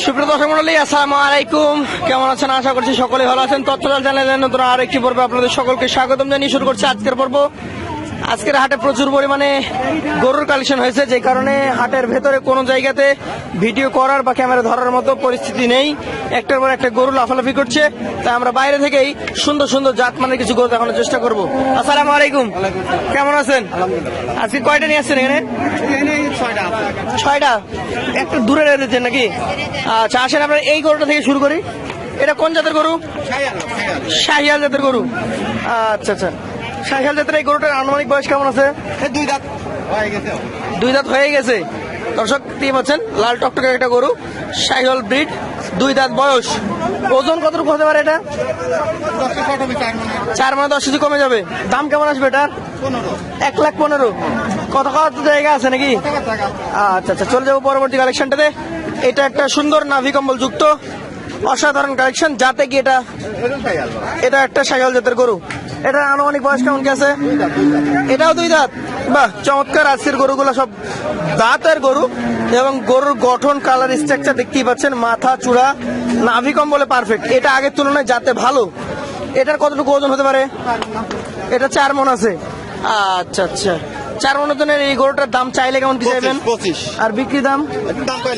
সুপ্রিয় দর্শক মন্ডলী আসসালামু আলাইকুম। কেমন আছেন? আশা করছি সকলে ভালো আছেন। তথ্যজাল চ্যানেলের নতুন আরেকটি পর্বে আপনাদের সকলকে স্বাগতম জানিয়ে শুরু করছি আজকের পর্ব। আজকের হাটে প্রচুর পরিমাণে গরুর কালেকশন হয়েছে যে কারণে হাটের ভেতরে কোনো জায়গাতে ভিডিও করার বা ক্যামেরা ধরার মতো পরিস্থিতি নেই। একটার পর একটা গরু লাফালাফি করছে। তাই আমরা বাইরে থেকেই সুন্দর সুন্দর জাত মানের কিছু গরু দেখানোর চেষ্টা করব। আসসালামু আলাইকুম। কেমন আছেন? আজকে কয়টা নিয়ে আসছেন এখানে? ছয়টা। একটু দূরে রেখেছেন নাকি? আচ্ছা আসেন আপনার এই গরুটা থেকে শুরু করি। এটা কোন জাতের গরু? শাহিয়াল জাতের গরু। আচ্ছা আচ্ছা। শাহিয়াল জাতের এই গরুটার আনুমানিক বয়স কেমন আছে? দুই দাঁত। হয়ে গেছে দুই দাঁত হয়ে গেছে। দর্শক টিম আছেন লাল টকটকে একটা গরু সাইহল ব্রিড, দুই দাঁত বয়স। ওজন কতটুকু হতে পারে এটা? চার মানে দশ কেজি কমে যাবে। দাম কেমন আসবে এটার? এক লাখ পনেরো। কত কত জায়গা আছে নাকি? আচ্ছা আচ্ছা চলে যাব পরবর্তী কালেকশনটাতে এটা একটা সুন্দর নাভি কম্বল যুক্ত। অসাধারণ কালেকশন যাতে কি এটা এটা একটা সাইকেল জাতের গরু। এটা আনুমানিক বয়স কেমন আছে? এটাও দুই দাঁত। বাহ, চমৎকার আজকের গরুগুলো সব দাঁতের গরু এবং গরুর গঠন কালার স্ট্রাকচার দেখতেই পাচ্ছেন, মাথা, চূড়া, নাভি কম্বলে পারফেক্ট এটা আগের তুলনায় যাতে ভালো। এটার কতটুকু ওজন হতে পারে? এটা চার মন আছে। আচ্ছা আচ্ছা। চার মন এই গরুটার দাম চাইলে কেমন কি চাইবেন? পঁচিশ আর বিক্রি দাম? দাম কয়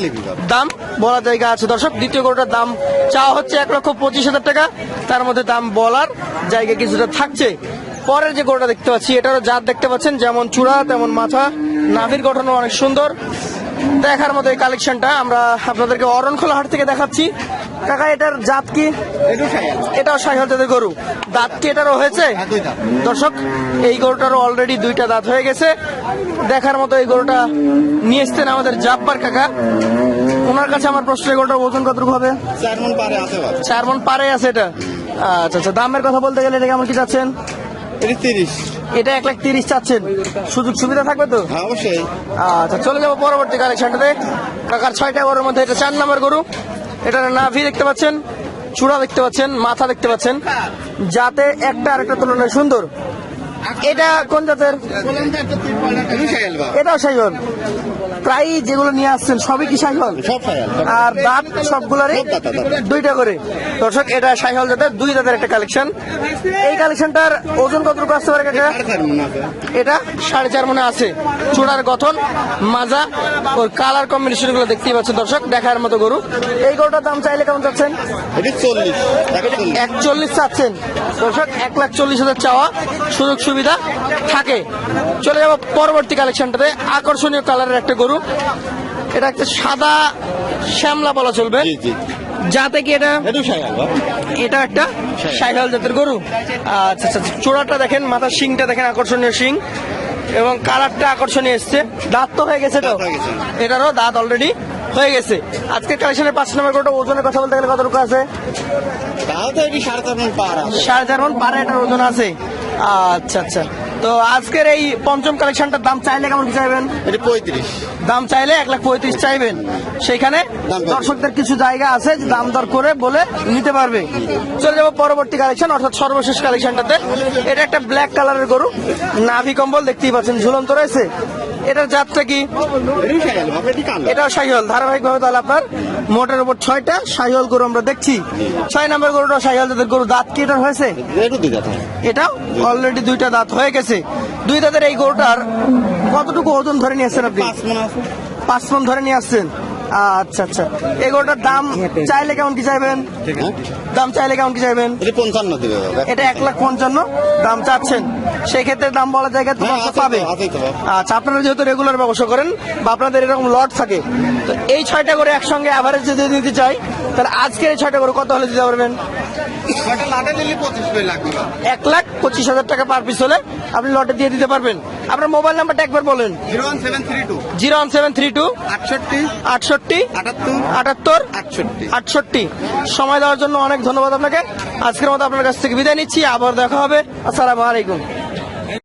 দাম বলার জায়গা আছে। দর্শক দ্বিতীয় গরুটার দাম চাওয়া হচ্ছে এক লক্ষ পঁচিশ হাজার টাকা। তার মধ্যে দাম বলার জায়গা কিছুটা থাকছে। পরের যে গরুটা দেখতে পাচ্ছি এটারও জাত দেখতে পাচ্ছেন। যেমন চূড়া তেমন মাথা। নাভির গঠনও অনেক সুন্দর। দেখার মতো এই কালেকশনটা আমরা আপনাদেরকে অরণখোলা হাট থেকে দেখাচ্ছি। কাকা এটার জাত কি? এটাও সাইহল জাতের গরু। দাঁত কি এটারও হয়েছে? হ্যাঁ। দর্শক এই গরুটারও অলরেডি দুইটা দাঁত হয়ে গেছে। দেখার মতো এই গরুটা নিয়ে এসছেন আমাদের জাব্বার কাকা। ওনার কাছে আমার প্রশ্ন এই গরুটার ওজন কতটুকু হবে? চার মন পারে আছে চার মন পারে আছে এটা। আচ্ছা আচ্ছা দামের কথা বলতে গেলে এটা কেমন কি চাচ্ছেন? এটা এক লাখ তিরিশ চাচ্ছেন। সুযোগ সুবিধা থাকবে তো? হ্যাঁ অবশ্যই। আচ্ছা চলে যাব পরবর্তী কালেকশনটাতে কাকার ছয়টা গরুর মধ্যে এটা চার নাম্বার গরু। এটা নাভি দেখতে পাচ্ছেন, চূড়া দেখতে পাচ্ছেন, মাথা দেখতে পাচ্ছেন। যাতে একটা আরেকটা তুলনায় সুন্দর। এটা কোন জাতের? এটাও সাইহল প্রায় যেগুলো নিয়ে আসছেন সবই কি সাইহল আর দাঁত সবগুলারই। দুইটা করে। দর্শক এটা সাইহল জাতের দুই দাঁতের একটা কালেকশন। এই কালেকশনটার ওজন কতটুকু আসতে পারে আছে। এটা সাড়ে চার মনে আছে। চূড়ার গঠন মাজা ওর কালার কম্বিনেশনগুলো দেখতেই পাচ্ছেন দর্শক দেখার মতো গরু। এই গরুটার দাম চাইলে কেমন চাচ্ছেন? একচল্লিশ। একচল্লিশ চাচ্ছেন। দর্শক এক লাখ চল্লিশ হাজার চাওয়া। সুযোগ সুবিধা থাকে। চলে যাব পরবর্তী কালেকশনটাতে। আকর্ষণীয় কালারের একটা গরু। এটা একটা সাদা শ্যামলা বলা চলবে। যাতে কি এটা এটা একটা সাইকেল জাতের গরু। আচ্ছা আচ্ছা চূড়াটা দেখেন মাথার শিংটা দেখেন আকর্ষণীয় শিং। এবং কালারটা আকর্ষণীয় এসছে। দাঁত তো হয়ে গেছে তো। এটারও দাঁত অলরেডি হয়ে গেছে। আজকের কালেকশনের পাঁচ নম্বর গরুটা ওজনের কথা বলতে গেলে কতটুকু আছে? সাড়ে চার মন পার আছে। সাড়ে চার মন পারে এটার ওজন আছে। আচ্ছা আচ্ছা। তো আজকের এই পঞ্চম কালেকশনটার দাম চাইলে কেমন চাইবেন? এটা পঁয়ত্রিশ। দাম চাইলে এক লাখ পঁয়ত্রিশ চাইবেন। সেখানে দর্শকদের কিছু জায়গা আছে যে দাম দর করে বলে নিতে পারবে। চলে যাব পরবর্তী কালেকশন অর্থাৎ সর্বশেষ কালেকশনটাতে। এটা একটা ব্ল্যাক কালারের গরু নাভি কম্বল দেখতেই পাচ্ছেন ঝুলন্ত রয়েছে। এটার জাতটা কি? এটাও এটি শাহিওল ধারাবাহিকভাবে তাহলে আপনার মোটের উপর ছয়টা শাহিওল গরু আমরা দেখছি। ছয় নম্বর গরুটা শাহিওল জাতের গরু। দাঁত কি এটার হয়েছে? হয় এটাও অলরেডি দুইটা দাঁত হয়ে গেছে। দুই দাঁতের এই গরুটার কতটুকু ওজন ধরে নিয়ে আসছেন আপনি? পাঁচ মন ধরে নিয়ে আসছেন। আচ্ছা আচ্ছা। এই গরুটার দাম চাইলে কেমন কি চাইবেন? দাম চাইলে কেমন কি চাইবেন? পঞ্চান্ন দিবে এটা এক লাখ পঞ্চান্ন দাম চাচ্ছেন। সেক্ষেত্রে দাম বলা জায়গায় তোমার পাবে আচ্ছা আপনারা যেহেতু রেগুলার ব্যবসা করেন বা আপনাদের এরকম লট থাকে তো এই ছয়টা করে একসঙ্গে অ্যাভারেজ যদি নিতে চাই তাহলে আজকের এই ছয়টা করে কত হলে দিতে পারবেন? এক লাখ পঁচিশ হাজার টাকা পার পিস হলে আপনি লটে দিয়ে দিতে পারবেন। আপনার মোবাইল নাম্বারটা একবার বলেন। Zero one seven three two. আটষট্টি। আটষট্টি। আটাত্তর। আটাত্তর। আটষট্টি। আটষট্টি। সময় দেওয়ার জন্য অনেক ধন্যবাদ আপনাকে। আজকের মতো আপনার কাছ থেকে বিদায় নিচ্ছি। আবার দেখা হবে। আসসালামু আলাইকুম।